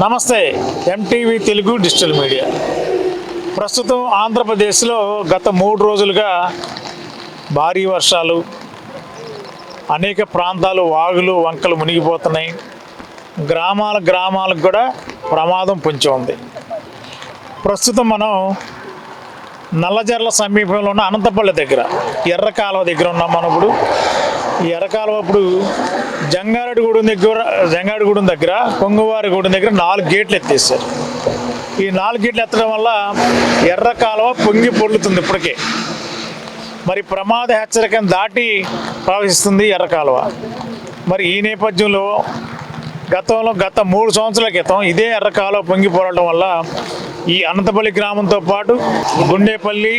నమస్తే MTV Telugu digital media. ప్రస్తుతం ఆంధ్రప్రదేశ్లో గత మూడు రోజులుగా భారీ వర్షాలు అనేక ప్రాంతాలు వాగులు వంకలు మునిగిపోతున్నాయి. గ్రామాల గ్రామాలకు కూడా ప్రమాదం పొంచి ఉంది. ప్రస్తుతం మనం నల్లజర్ల సమీపంలో ఉన్న అనంతపల్లి దగ్గర ఎర్ర కాలువ దగ్గర ఉన్నాం మనం ఇప్పుడు. ఈ ఇప్పుడు జంగారెడ్డిగూడెం దగ్గర జంగారెడ్డిగూడెం దగ్గర కొంగువారిగూడెం దగ్గర నాలుగు గేట్లు ఎత్తేసారు ఈ నాలుగు గేట్లు ఎత్తడం వల్ల ఎర్ర కాలువ పొంగి పొర్లుతుంది ఇప్పటికే. మరి ప్రమాద హెచ్చరికను దాటి ప్రవహిస్తుంది ఎర్ర కాలువ. మరి ఈ నేపథ్యంలో గతంలో గత మూడు సంవత్సరాల క్రితం ఇదే ఎర్ర కాలువ పొంగి పోరాటం వల్ల ఈ అనంతపల్లి గ్రామంతో పాటు గుండేపల్లి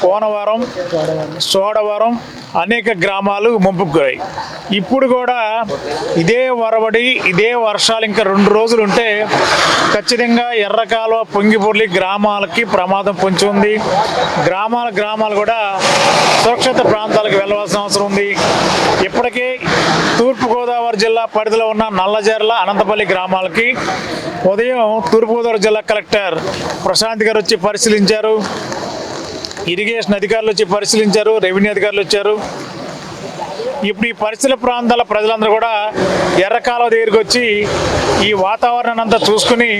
కోనవరం సోడవరం అనేక గ్రామాలు ముంపుకు ఇప్పుడు కూడా ఇదే వరవడి ఇదే వర్షాలు ఇంకా రెండు రోజులు ఉంటే ఖచ్చితంగా ఎర్రకాలువ పొంగిపొర్లి గ్రామాలకి ప్రమాదం పొంచి ఉంది. గ్రామాల గ్రామాలు కూడా సురక్షిత ప్రాంతాలకు వెళ్ళవలసిన అవసరం ఉంది. ఇప్పటికే తూర్పుగోదావరి జిల్లా పరిధిలో ఉన్న నల్లజర్ల అనంతపల్లి గ్రామాలకి ఉదయం తూర్పుగోదావరి జిల్లా కలెక్టర్ ప్రశాంత్ గారు వచ్చి పరిశీలించారు. ఇరిగేషన్ అధికారులు వచ్చి పరిశీలించారు రెవెన్యూ అధికారులు వచ్చారు. ఇప్పుడు ఈ పరిసర ప్రాంతాల ప్రజలందరూ కూడా ఎర్రకాలువ దగ్గరికి వచ్చి ఈ వాతావరణాన్ని అంతా చూసుకుని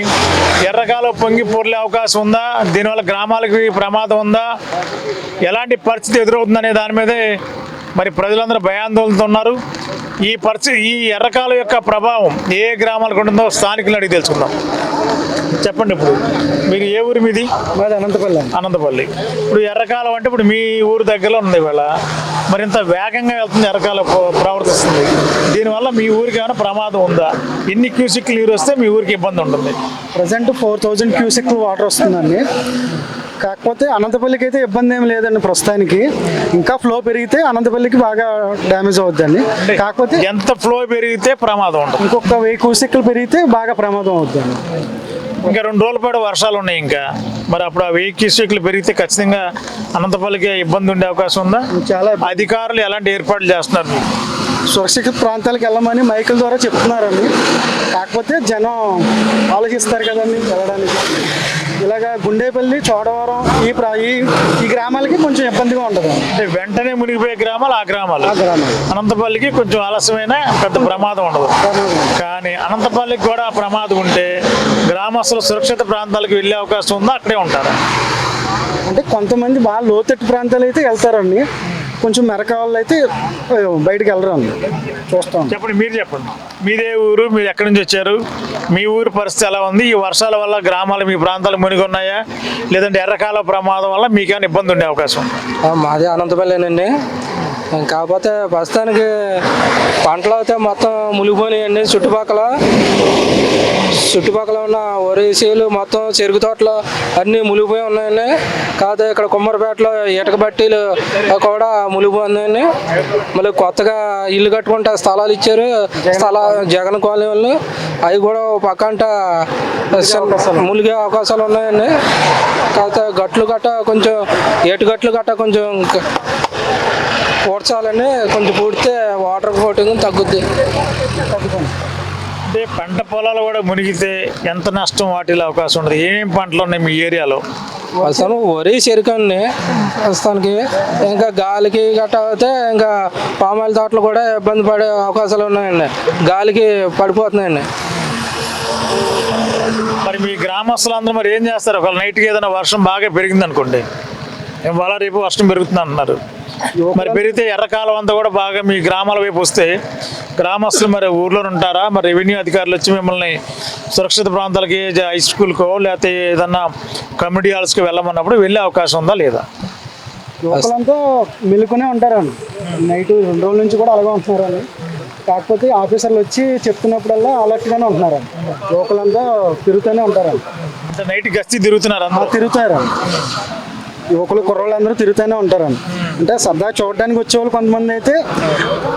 ఎర్రకాలువ పొంగి పొర్లే అవకాశం ఉందా? దీనివల్ల గ్రామాలకి ప్రమాదం ఉందా? ఎలాంటి పరిస్థితి ఎదురవుతుందనే దాని మీదే మరి ప్రజలందరూ భయాందోళనతో ఉన్నారు. ఈ పరిస్థితి ఈ ఎర్రకాలు యొక్క ప్రభావం ఏ గ్రామాలకు ఉంటుందో స్థానికులు అడిగి తెలుసుకుందాం. చెప్పండి ఇప్పుడు. మీరు ఏ ఊరి మీది? మాది అనంతపల్లి అనంతపల్లి. ఇప్పుడు ఎర్రకాలం అంటే ఇప్పుడు మీ ఊరు దగ్గరలో ఉంది ఇవాళ. మరి ఇంత వేగంగా వెళ్తుంది ఎర్రకాలం ప్ర- ప్రవర్తిస్తుంది. దీనివల్ల మీ ఊరికి ఏమైనా ప్రమాదం ఉందా? ఎన్ని క్యూసిక్ నీరు వస్తే మీ ఊరికి ఇబ్బంది ఉంటుంది? Present four thousand cusec water వస్తుందండి. కాకపోతే అనంతపల్లికి అయితే ఇబ్బంది ఏం లేదండి ప్రస్తుతానికి. ఇంకా ఫ్లో పెరిగితే అనంతపల్లికి బాగా డ్యామేజ్ అవుద్దండి. కాకపోతే ఎంత ఫ్లో పెరిగితే ప్రమాదం ఉంటుంది? ఇంకొక వెయ్యి క్యూసెక్లు పెరిగితే బాగా ప్రమాదం అవుద్దండి. ఇంకా రెండు రోజుల పాటు వర్షాలు ఉన్నాయి ఇంకా. మరి అప్పుడు ఆ వెయ్యి క్యూసిక్లు పెరిగితే ఖచ్చితంగా అనంతపల్లికి ఇబ్బంది ఉండే అవకాశం ఉందా? చాలా అధికారులు ఎలాంటి ఏర్పాట్లు చేస్తున్నారు? సురక్షిత ప్రాంతాలకు వెళ్ళమని మైకుల ద్వారా చెప్తున్నారండి. కాకపోతే జనం ఆలోచిస్తారు కదండి వెళ్ళడానికి. ఇలాగా గుండేపల్లి చోడవరం ఈ ప్రా ఈ గ్రామాలకి కొంచెం ఇబ్బందిగా ఉంటుంది. అంటే వెంటనే మునిగిపోయే గ్రామాలు ఆ గ్రామాలు. ఆ గ్రామాలు. అనంతపల్లికి కొంచెం ఆలస్యమైన పెద్ద ప్రమాదం ఉండదు. కానీ అనంతపల్లికి కూడా ప్రమాదం ఉంటే గ్రామస్తులు సురక్షిత ప్రాంతాలకు వెళ్ళే అవకాశం ఉందా? అక్కడే ఉంటారా. అంటే కొంతమంది బాగా లోతట్టు ప్రాంతాలు అయితే వెళ్తారండి. కొంచెం మెరక వాళ్ళు అయితే బయటికి వెళ్ళరండి. చూస్తాం. చెప్పండి మీరు చెప్పండి. మీదే ఊరు మీరు ఎక్కడి నుంచి వచ్చారు? మీ ఊరు పరిస్థితి ఎలా ఉంది? ఈ వర్షాల వల్ల గ్రామాలు మీ ప్రాంతాలు మునిగి ఉన్నాయా లేదంటే ఎర్రకాల ప్రమాదం వల్ల మీకేమైనా ఇబ్బంది ఉండే అవకాశం ఉందా? ఆ, మాది అనంతపల్లినండి. కాకపోతే ప్రస్తుతానికి పంటలు అయితే మొత్తం మునిగిపోయినాయండి. చుట్టుపక్కల చుట్టుపక్కల ఉన్న వరిసేలు మొత్తం చెరుకు తోటలు అన్నీ మునిగిపోయి ఉన్నాయండి. కాకపోతే ఇక్కడ కుమ్మరిపేటలో ఇటక బట్టీలు కూడా మునిగిపోయిందండి మళ్ళీ కొత్తగా ఇల్లు కట్టుకుంటే స్థలాలు ఇచ్చారు. స్థల జగన్ కాలనీ వాళ్ళు అవి కూడా పక్కంట మునిగే అవకాశాలు ఉన్నాయండి. కాకపోతే గట్లు గట్ట కొంచెం ఏటు గట్లు గట్ట కొంచెం పూడ్చాలని కొంచెం పూడితే వాటర్ కోటింగ్ తగ్గుద్ది. అంటే పంట పొలాలు కూడా మునిగితే ఎంత నష్టం వాటిల్లో అవకాశం ఉంటుంది ఏమేమి పంటలు ఉన్నాయి మీ ఏరియాలో? అసలు వరి చెరుకండి ప్రస్తుతానికి ఇంకా గాలికి గట్ట అయితే ఇంకా పామాయిల తోటలు కూడా ఇబ్బంది పడే అవకాశాలు ఉన్నాయండి. గాలికి పడిపోతున్నాయండి. మరి మీ గ్రామస్తులందరూ మరి ఏం చేస్తారు? ఒకవేళ నైట్కి ఏదైనా వర్షం బాగా పెరిగింది అనుకోండి ఇవాళ రేపు వర్షం పెరుగుతుంది అంటున్నారు మరి పెరిగితే ఎర్రకాలం అంతా కూడా బాగా మీ గ్రామాల వైపు వస్తే గ్రామస్తులు మరి ఊర్లో ఉంటారా? మరి రెవెన్యూ అధికారులు వచ్చి మిమ్మల్ని సురక్షిత ప్రాంతాలకి హై స్కూల్కో లేకపోతే ఏదన్నా కమ్యూనిటీ హాల్స్కి వెళ్ళమన్నప్పుడు వెళ్ళే అవకాశం ఉందా లేదా? యువకులంతా మెలుకునే ఉంటారండి. నైట్ రెండు రోజుల నుంచి కూడా అలాగే ఉంటున్నారండి. కాకపోతే ఆఫీసర్లు వచ్చి చెప్తున్నప్పుడల్లా అలర్ట్గానే ఉంటున్నారండి. యువకులంతా తిరుగుతూనే ఉంటారండి. అంటే నైట్ గస్తీ తిరుగుతున్నారు తిరుగుతారండి. యువకులు కుర్రోళ్ళు అందరూ తిరుగుతూనే ఉంటారండి. అంటే సరదా చూడడానికి వచ్చేవాళ్ళు కొంతమంది అయితే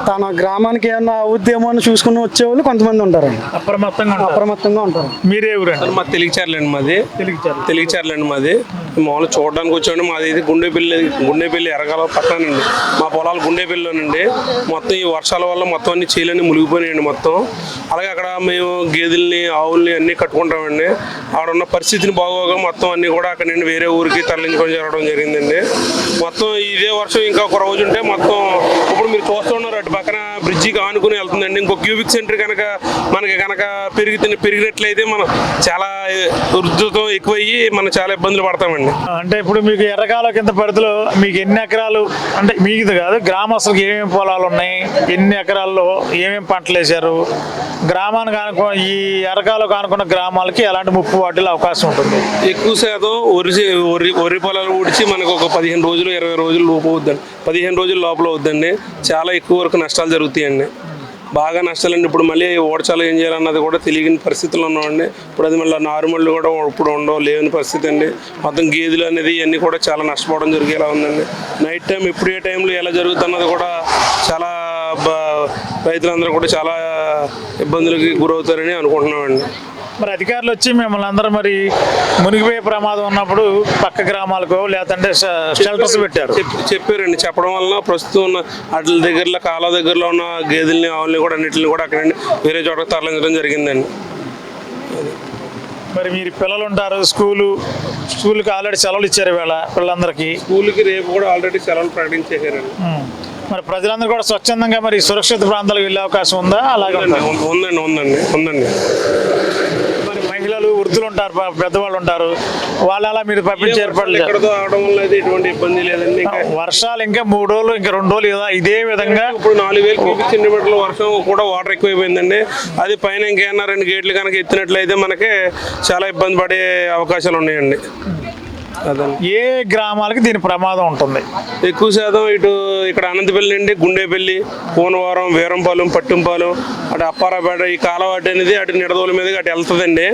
తన గ్రామానికి ఏమన్నా అవుద్దేమో అని చూసుకుని వచ్చేవాళ్ళు కొంతమంది ఉంటారండి. అప్రమత్తంగా ఉంటారు. అప్రమత్తంగా ఉంటారు. మీరే ఊరండి మా తెలుగుచారులండి మాది తెలియచారు. తెలుగుచారులండి మాది. మామూలు చూడడానికి వచ్చామండి మాది ఇది గుండెపల్లి గుండెపల్లి ఎరగాల పక్కనండి మా పొలాలు గుండెపల్లిలోనండి. మొత్తం ఈ వర్షాల వల్ల మొత్తం అన్ని చీలన్నీ మునిగిపోయినాయండి మొత్తం. అలాగే అక్కడ మేము గేదెల్ని ఆవుల్ని అన్నీ కట్టుకుంటామండి. ఆడ ఉన్న పరిస్థితిని బాగోగా మొత్తం అన్ని కూడా అక్కడ నుండి వేరే ఊరికి తరలించుకొని జరగడం జరిగిందండి. మొత్తం ఇదే వర్షం ఇంకా ఒక రోజు ఉంటే మొత్తం ఇప్పుడు మీరు చూస్తున్నారు అటు పక్కన బ్రిడ్జికి ఆనుకుని వెళ్తుందండి. ఇంకో క్యూబిక్ సెంటర్ కనుక మనకి కనుక పెరిగి పెరిగినట్లయితే మనం చాలా ఉధృతం ఎక్కువయ్యి మనం చాలా ఇబ్బందులు పడతామండి. అంటే ఇప్పుడు మీకు ఎర్రకాల కింద పరిధిలో మీకు ఎన్ని ఎకరాలు అంటే మీది కాదు గ్రామస్తులకు ఏమేమి పొలాలు ఉన్నాయి? ఎన్ని ఎకరాల్లో ఏమేమి పంటలు వేశారు? గ్రామానికి ఆనుకో ఈ ఎర్రకాలకు ఆనుకున్న గ్రామాలకి ఎలాంటి ముప్పు వాటిల్లో అవకాశం ఉంటుంది? ఎక్కువ శాతం వరి చే- వరి వరి పొలాలు వచ్చి మనకు ఒక పదిహేను రోజులు ఇరవై రోజులు లోపు అవుద్దండి. పదిహేను రోజుల లోపల అవుద్దండి. చాలా ఎక్కువ వరకు నష్టాలు జరుగుతాయండి. బాగా నష్టాలండి. ఇప్పుడు మళ్ళీ ఓడచాలు ఏం చేయాలన్నది కూడా తెలియని పరిస్థితుల్లో ఉన్నామండి. ఇప్పుడు అది మళ్ళీ నారుమళ్ళు కూడా ఇప్పుడు ఉండవు లేని పరిస్థితి అండి. మొత్తం గేదెలు అనేది ఇవన్నీ కూడా చాలా నష్టపోవడం జరిగేలా ఉందండి. నైట్ టైం ఎప్పుడు ఏ టైంలో ఎలా జరుగుతున్నది కూడా చాలా బ- రైతులందరూ కూడా చాలా ఇబ్బందులకి గురవుతారని అనుకుంటున్నామండి. మరి అధికారులు వచ్చి మిమ్మల్ని అందరూ మరి మునిగిపోయే ప్రమాదం ఉన్నప్పుడు పక్క గ్రామాలకు లేదంటే షెల్టర్స్ పెట్టారు. చెప్- చెప్పారండి. చెప్పడం వలన ప్రస్తుతం ఉన్న అట్ల దగ్గరలో కాలువ దగ్గరలో ఉన్న గేదెల్ని ఆవుల్ని కూడా అన్నిటిని కూడా అక్కడ వేరే చోటకి తరలించడం జరిగిందండి. మరి మీరు పిల్లలు ఉంటారు స్కూలు స్కూల్కి ఆల్రెడీ సెలవులు ఇచ్చారు వేళ పిల్లలందరికీ. స్కూల్కి రేపు కూడా ఆల్రెడీ సెలవులు ప్రకటించేశారండి. మరి ప్రజలందరూ కూడా స్వచ్ఛందంగా మరి సురక్షిత ప్రాంతాలకు వెళ్ళే అవకాశం ఉందా? అలాగే ఉందా? ఉందండి, ఉందండి. ఉందండి. వృద్ధులు ఉంటారు పెద్దవాళ్ళు ఉంటారు. వాళ్ళు అలా మీరు పంపించే ఏర్పాట్లు వర్షాలు ఇంకా మూడు రోజులు ఇంకా రెండు రోజులు ఇదా- ఇదే విధంగా ఇప్పుడు నాలుగు వేలు క్యూబిక్ సెంటీమీటర్ల వర్షం కూడా వాటర్ ఎక్కువైపోయిందండి. అది పైన ఇంకేమన్నా రెండు గేట్లు కనుక ఎత్తినట్లయితే మనకి చాలా ఇబ్బంది పడే అవకాశాలు ఉన్నాయండి. ఏ గ్రామాలకి దీని ప్రమాదం ఉంటుంది? ఎక్కువ శాతం ఇటు ఇక్కడ అనంతపల్లి నుండి గుండేపల్లి కోనవరం వీరంపాలెం పట్టింపాలెం అటు అప్పారాపేట ఈ కాలవాటి అనేది అటు నిడదోల మీదకి అటు వెళ్తుందండి.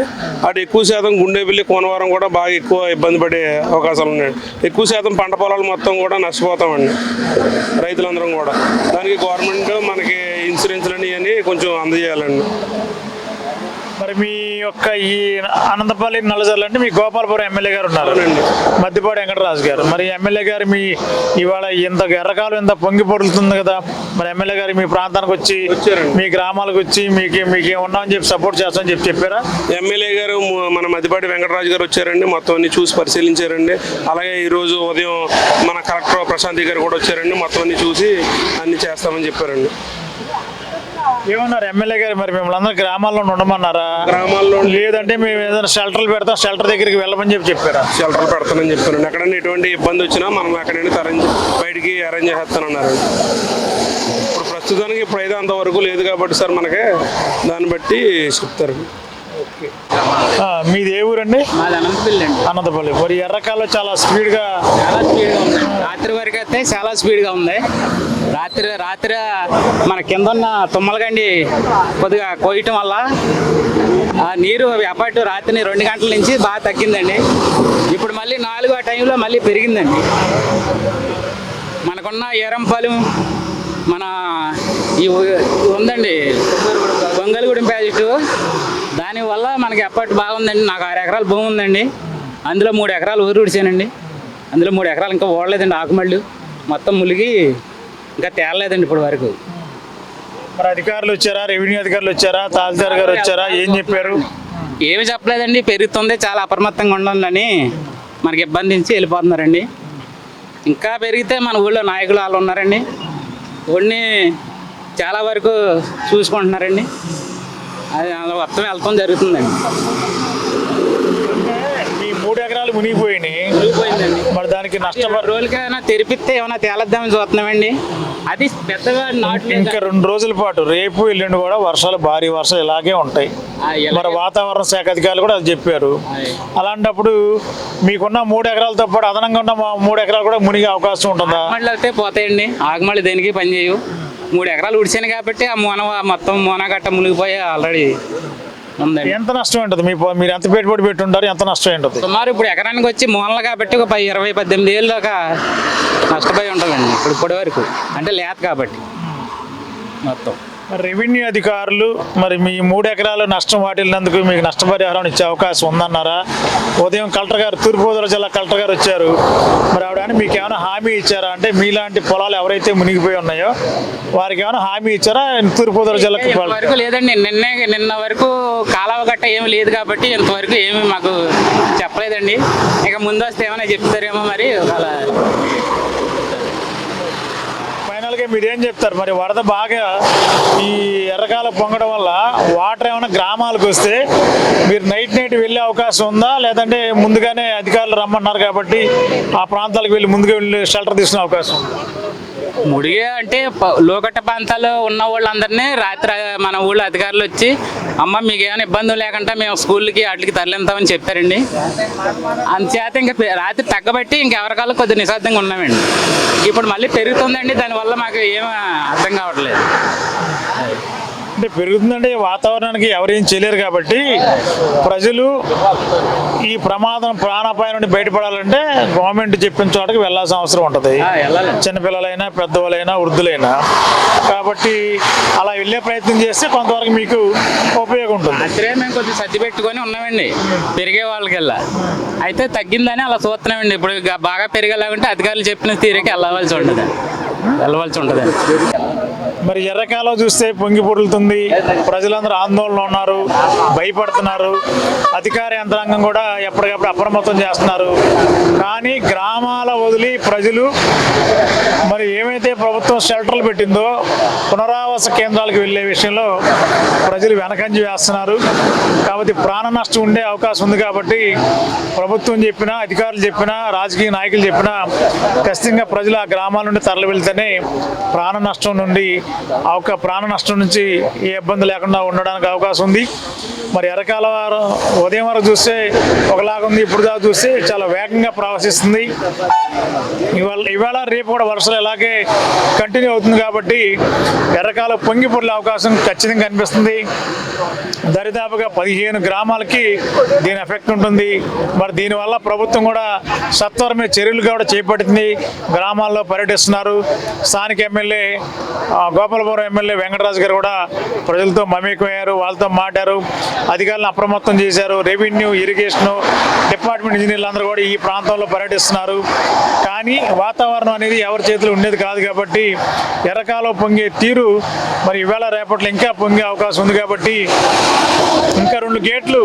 అటు ఎక్కువ శాతం గుండేపల్లి కోనవరం కూడా బాగా ఎక్కువ ఇబ్బంది పడే అవకాశాలు ఉన్నాయండి. ఎక్కువ శాతం పంట పొలాలు మొత్తం కూడా నష్టపోతామండి రైతులందరం కూడా. దానికి గవర్నమెంట్ మనకి ఇన్సూరెన్స్లు ఇవన్నీ కొంచెం అందజేయాలండి. మరి మీ యొక్క ఈ అనంతపల్లి నల్లజర్లు అంటే మీ గోపాలపురం ఎమ్మెల్యే గారు ఉన్నారు. మద్దిపాటి వెంకటరాజు గారు. మరి ఎమ్మెల్యే గారు మీ ఇవాళ ఇంత ఎర్రకాలం ఇంత పొంగి పొరులుతుంది కదా? మరి ఎమ్మెల్యే గారు మీ ప్రాంతానికి వచ్చి. మీ గ్రామాలకు వచ్చి మీకు మీకు ఉన్నామని చెప్పి సపోర్ట్ చేస్తామని చెప్పి చెప్పారా? ఎమ్మెల్యే గారు మన మధ్యపాటి వెంకటరాజు గారు వచ్చారండి. మొత్తం అన్ని చూసి పరిశీలించారండి. అలాగే ఈరోజు ఉదయం మన కలెక్టర్ ప్రశాంతి గారు కూడా వచ్చారండి. మొత్తం అన్ని చూసి అన్ని చేస్తామని చెప్పారండి. ఏమన్నారు ఎమ్మెల్యే గారు? మరి మిమ్మల్ని అందరూ గ్రామాల్లో ఉండమన్నారా? గ్రామాల్లో లేదంటే మేము ఏదైనా షెల్టర్లు పెడతాం షెల్టర్ దగ్గరికి వెళ్ళమని చెప్పి చెప్పారా? షెల్టర్ పెడతానని చెప్పారండి. ఎక్కడైనా ఎటువంటి ఇబ్బంది వచ్చినా మనం అక్కడైనా తరంజి బయటికి అరేంజ్ చేస్తానన్నారు ఇప్పుడు ప్రస్తుతానికి ఇప్పుడైతే అంతవరకు లేదు కాబట్టి సార్ మనకి దాన్ని బట్టి చెప్తారు. మీది ఏ ఊరండి? మాది అనంతపల్లి అండి. అనంతపల్లి. మరి ఎర్రకాలం చాలా స్పీడ్గా చాలా స్పీడ్గా ఉంది రాత్రి వరకు అయితే చాలా స్పీడ్గా ఉంది రాత్రి రాత్రి మన కింద ఉన్న తుమ్మలగండి కొద్దిగా కోయటం వల్ల ఆ నీరు అప్పటి రాత్రి రెండు గంటల నుంచి బాగా తగ్గిందండి. ఇప్పుడు మళ్ళీ నాలుగు ఆ టైంలో మళ్ళీ పెరిగిందండి. మనకున్న ఏరంపాలెం మన ఈ ఉందండి. గొంగలగూడెం ప్రాజెక్టు. దానివల్ల మనకి ఎప్పటి బాగుందండి. నాకు ఆరు ఎకరాలు భూమి ఉందండి. అందులో మూడు ఎకరాలు ఊరు ఉడిచానండి అందులో మూడు ఎకరాలు ఇంకా ఓడలేదండి ఆకుమళ్ళు. మొత్తం ములిగి ఇంకా తేలలేదండి ఇప్పుడు వరకు. మరి అధికారులు వచ్చారా? రెవెన్యూ అధికారులు వచ్చారా? తహసీల్దార్ గారు వచ్చారా? ఏం చెప్పారు? ఏమి చెప్పలేదండి పెరుగుతుంది చాలా అప్రమత్తంగా ఉండాలని మనకి ఇబ్బందించి వెళ్ళిపోతున్నారండి. ఇంకా పెరిగితే మన ఊళ్ళో నాయకులు వాళ్ళు ఉన్నారండి. ఊడిని చాలా వరకు చూసుకుంటున్నారండి. అది మొత్తం వెళ్తాం జరుగుతుందండి. మునిగిపోయినాయి. మరి దానికి రెండు రోజులకైనా తెరిపిస్తే ఏమైనా తేలద్దామని చూస్తున్నామండి. అది పెద్దగా నాటు ఇంకా రెండు రోజుల పాటు రేపు ఎల్లుండి కూడా వర్షాలు భారీ వర్షాలు ఇలాగే ఉంటాయి. మరి వాతావరణ శాఖ అధికారులు కూడా అది చెప్పారు. అలాంటప్పుడు మీకున్న మూడు ఎకరాలతో పాటు అదనంగా ఉన్న మా మూడు ఎకరాలు కూడా మునిగే అవకాశం ఉంటుందా? ఆగమళ్ళు అయితే పోతాయండి. ఆగమళ్ళు దేనికి పని చేయవు. మూడు ఎకరాలు ఉడిచాను కాబట్టి ఆ మూన మొత్తం మూన గట్ట మునిగిపోయి ఆల్రెడీ ఉందండి ఎంత నష్టం ఉంటుంది? మీ మీరు ఎంత పెట్టుబడి పెట్టుంటారు? ఎంత నష్టం ఉంటుంది సుమారు ఇప్పుడు ఎకరానికి వచ్చి మూలలు కాబట్టి ఒక పది ఇరవై పద్దెనిమిది ఏళ్ళు దాకా నష్టపోయి ఉంటుందండి ఇప్పుడు ఇప్పటి వరకు అంటే లేత కాబట్టి. మొత్తం. రెవెన్యూ అధికారులు మరి మీ మూడు ఎకరాలు నష్టం వాటిల్లినందుకు మీకు నష్టపరిహారం ఇచ్చే అవకాశం ఉందన్నారా? ఉదయం కలెక్టర్ గారు తూర్పుగోదావరి జిల్లా కలెక్టర్ గారు వచ్చారు. మరి ఆవిడ మీకు ఏమైనా హామీ ఇచ్చారా? అంటే మీలాంటి పొలాలు ఎవరైతే మునిగిపోయి ఉన్నాయో వారికి ఏమైనా హామీ ఇచ్చారా? తూర్పుగోదావరి జిల్లాకి ఇంతవరకు లేదండి. నిన్నే నిన్న వరకు కాలువ గట్ట ఏమి లేదు కాబట్టి ఇంతవరకు ఏమి మాకు చెప్పలేదండి. ఇక ముందు వస్తే ఏమైనా చెప్తారేమో మరి అలా మీరు ఏం చెప్తారు మరి వరద బాగా ఈ ఎర్రకాల పొంగడం వల్ల వాటర్ ఏమైనా గ్రామాలకు వస్తే మీరు నైట్ నైట్ వెళ్ళే అవకాశం ఉందా లేదంటే ముందుగానే అధికారులు రమ్మన్నారు కాబట్టి ఆ ప్రాంతాలకు వెళ్ళి ముందుగా వెళ్ళి షెల్టర్ తీసుకునే అవకాశం ఉందా? ముడిగే అంటే లోకట్ట ప్రాంతాల్లో ఉన్న వాళ్ళందరినీ రాత్రి మన ఊళ్ళో అధికారులు వచ్చి అమ్మ మీకు ఏమైనా ఇబ్బంది లేకుండా మేము స్కూల్కి వాటికి తరలింతామని చెప్పారండి. అంతచేత ఇంకా రాత్రి తగ్గబట్టి ఇంకెవరికాల్లో కొద్ది నిశ్శబ్దంగా ఉన్నామండి. ఇప్పుడు మళ్ళీ పెరుగుతుందండి దానివల్ల మాకు ఏం అర్థం కావట్లేదు. అంటే పెరుగుతుందంటే వాతావరణానికి ఎవరేం చేయలేరు కాబట్టి ప్రజలు ఈ ప్రమాదం ప్రాణాపాయం నుండి బయటపడాలంటే గవర్నమెంట్ చెప్పిన చోటకి వెళ్ళాల్సిన అవసరం ఉంటుంది. చిన్నపిల్లలైనా పెద్దవాళ్ళైనా వృద్ధులైనా. కాబట్టి అలా వెళ్ళే ప్రయత్నం చేస్తే కొంతవరకు మీకు ఉపయోగం ఉంటుంది. రాత్రే మేము కొద్దిగా సర్ది పెట్టుకొని ఉన్నామండి. పెరిగే వాళ్ళకెల్లా. అయితే తగ్గిందని అలా చూస్తున్నామండి. ఇప్పుడు బాగా పెరిగేలాగుంటే అధికారులు చెప్పిన తీరుకి వెళ్ళవలసి ఉంటుంది వెళ్ళవలసి ఉంటుంది మరి ఎర్రకాలో చూస్తే పొంగి పొడులుతుంది. ప్రజలందరూ ఆందోళన ఉన్నారు భయపడుతున్నారు. అధికార యంత్రాంగం కూడా ఎప్పటికప్పుడు అప్రమత్తం చేస్తున్నారు. కానీ గ్రామాల వదిలి ప్రజలు మరి ఏమైతే ప్రభుత్వం షెల్టర్లు పెట్టిందో పునరావాస కేంద్రాలకు వెళ్ళే విషయంలో ప్రజలు వెనకంజి వేస్తున్నారు. కాబట్టి ప్రాణ నష్టం ఉండే అవకాశం ఉంది కాబట్టి ప్రభుత్వం చెప్పినా అధికారులు చెప్పినా రాజకీయ నాయకులు చెప్పినా ఖచ్చితంగా ప్రజలు ఆ గ్రామాల నుండి తరలి వెళ్తేనే ప్రాణ నష్టం నుండి ఆ ఒక్క ప్రాణ నష్టం నుంచి ఏ ఇబ్బంది లేకుండా ఉండడానికి అవకాశం ఉంది. మరి ఎరకాల వారం ఉదయం వరకు చూస్తే ఒకలాగా ఉంది ఇప్పుడు దాకా చూస్తే చాలా వేగంగా ప్రవశిస్తుంది ఇవాళ ఇవాళ రేపు కూడా వర్షాలు ఇలాగే కంటిన్యూ అవుతుంది కాబట్టి ఎర్రకాల పొంగిపొర్లే అవకాశం ఖచ్చితంగా కనిపిస్తుంది. దరిదాపుగా పదిహేను గ్రామాలకి దీని ఎఫెక్ట్ ఉంటుంది. మరి దీనివల్ల ప్రభుత్వం కూడా సత్వరమే చర్యలు కూడా చేపట్టింది. గ్రామాల్లో పర్యటిస్తున్నారు. స్థానిక ఎమ్మెల్యే గోపాలపురం ఎమ్మెల్యే వెంకటరాజు గారు కూడా ప్రజలతో మమేకమయ్యారు. వాళ్ళతో మాట్లాడారు. అధికారులను అప్రమత్తం చేశారు. రెవెన్యూ ఇరిగేషను డిపార్ట్మెంట్ ఇంజనీర్లు అందరూ కూడా ఈ ప్రాంతంలో పర్యటిస్తున్నారు. కానీ వాతావరణం అనేది ఎవరి చేతిలో ఉండేది కాదు కాబట్టి ఎర్రకాలో పొంగే తీరు మరి ఇవాళ రేపట్లో ఇంకా పొంగే అవకాశం ఉంది కాబట్టి ఇంకా రెండు గేట్లు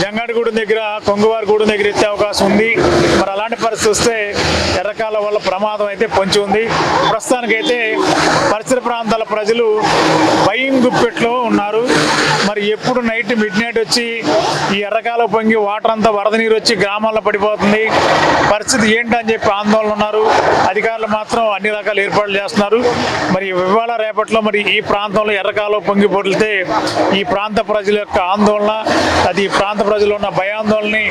జంగాడిగూడెం దగ్గర కొంగువారిగూడెం దగ్గర ఎత్తే అవకాశం ఉంది. మరి అలాంటి పరిస్థితి వస్తే ఎర్రకాల వల్ల ప్రమాదం అయితే పొంచి ఉంది. ప్రస్తుతానికైతే పరిసర ప్రాంతాల ప్రజలు భయం గుప్పెట్లో ఉన్నారు. మరి ఎప్పుడు నైట్ మిడ్ నైట్ వచ్చి ఈ ఎర్రకాల పొంగి వాటర్ అంతా వరద నీరు వచ్చి గ్రామాల్లో పడిపోతుంది. పరిస్థితి ఏంటని చెప్పి ఆందోళన ఉన్నారు. అధికారులు మాత్రం అన్ని రకాల ఏర్పాట్లు చేస్తున్నారు. మరి ఇవాళ రేపట్లో మరి ఈ ప్రాంతంలో ఎర్రకాల పొంగి పొడితే ఈ ప్రాంత ప్రజల యొక్క ఆందోళన అది ప్రాంత ప్రజలు ఉన్న భయాందోళనని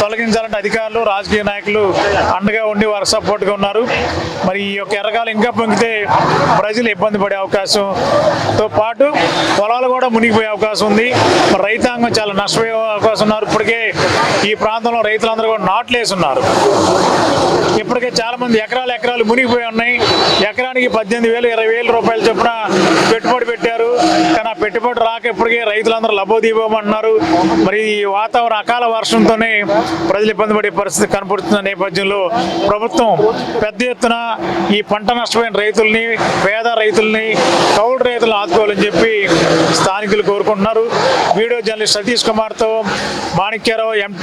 తొలగించాలంటే అధికారులు రాజకీయ నాయకులు అండగా ఉండి వారు సపోర్ట్గా ఉన్నారు. మరి ఈ యొక్క ఎర్రకాలం ఇంకా పొంగితే ప్రజలు ఇబ్బంది పడే అవకాశంతో పాటు పొలాలు కూడా మునిగిపోయే అవకాశం ఉంది. రైతాంగం చాలా నష్టపోయే అవకాశం ఉన్నారు. ఇప్పటికే ఈ ప్రాంతంలో రైతులందరూ కూడా నాట్లేసున్నారు. ఇప్పటికే చాలా మంది ఎకరాలు ఎకరాలు మునిగిపోయి ఉన్నాయి. ఎకరానికి పద్దెనిమిది వేలు ఇరవై వేల రూపాయలు చొప్పున పెట్టుబడి పెట్టారు. కానీ ఆ పెట్టుబడి రాక ఇప్పటికే రైతులందరూ లబోదీపోమంటున్నారు మరి ఈ వాతావరణ అకాల వర్షంతోనే ప్రజలు ఇబ్బంది పడే పరిస్థితి కనపడుతున్న నేపథ్యంలో ప్రభుత్వం పెద్ద ఎత్తున ఈ పంట నష్టమైన రైతుల్ని పేద రైతుల్ని కౌలు రైతులను ఆదుకోవాలని చెప్పి స్థానికులు కోరుకుంటున్నారు. వీడియో జర్నలిస్ట్ సతీష్ కుమార్తో మాణిక్యరావు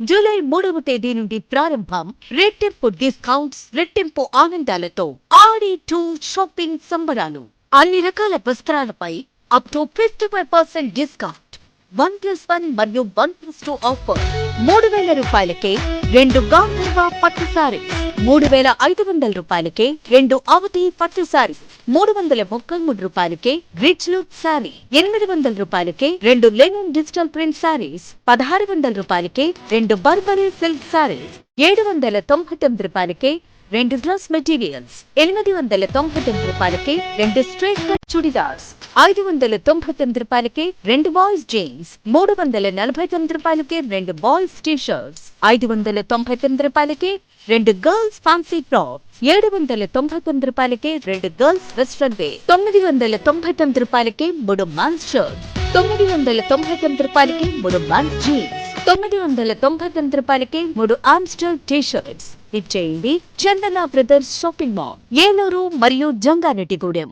జూలై మూడవ తేదీ నుండి ప్రారంభం రెట్టింపు డిస్కౌంట్స్ రెట్టింపు ఆనందాలతో ఆడి టూ షాపింగ్ సంబరాలు. అన్ని రకాల వస్త్రాలపై up to fifty five percent discount one plus one మరియు వన్ ప్లస్ టూ ఆఫర్ మూడు వేల రూపాయలకే రెండు గాంధర్వ పట్టు సారీ మూడు వేల ఐదు వందల రూపాయలకే రెండు అవతి పట్టు సారీ మూడు వందల ముప్పై మూడు రూపాయలకే రిచ్ లుక్ సారీ ఎనిమిది వందల రూపాయలకే రెండు లెనిన్ డిజిటల్ ప్రింట్ సారీస్ పదహారు వందల రూపాయలకే రెండు బర్బరీ సిల్క్ సారీస్ ఏడు వందల తొంభై తొమ్మిది రూపాయలకే రెండు గ్లాస్ మెటీరియల్స్ ఎనిమిది వందల తొంభై తొమ్మిది రూపాయలకి రెండు స్ట్రేట్ కట్ చుడిదార్స్ ఐదు వందల తొంభై తొమ్మిది రూపాయలకి రెండు బాయ్స్ జీన్స్ మూడు వందల నలభై తొమ్మిది రూపాయలకి రెండు బాయ్స్ టీ షర్ట్స్ ఐదు వందల తొంభై తొమ్మిది రూపాయలకి రెండు గర్ల్స్ ఫ్యాన్సీ టాప్ ఏడు వందల తొంభై తొమ్మిది రూపాయలకి రెండు గర్ల్స్ వెస్ట్రన్ వే తొమ్మిది వందల తొంభై తొమ్మిది రూపాయలకి మూడు మన్స్ షర్ట్ తొమ్మిది వందల తొంభై తొమ్మిది రూపాయలకి మూడు మన్స్ జీన్స్ తొమ్మిది వందల తొంభై తొమ్మిది రూపాయలకి మూడు ఆమ్స్టర్ టీ విచ్చేయండి ఇచ్చేయండి. Chandana brothers shopping mall Eluru మరియు జంగారెడ్డిగూడెం.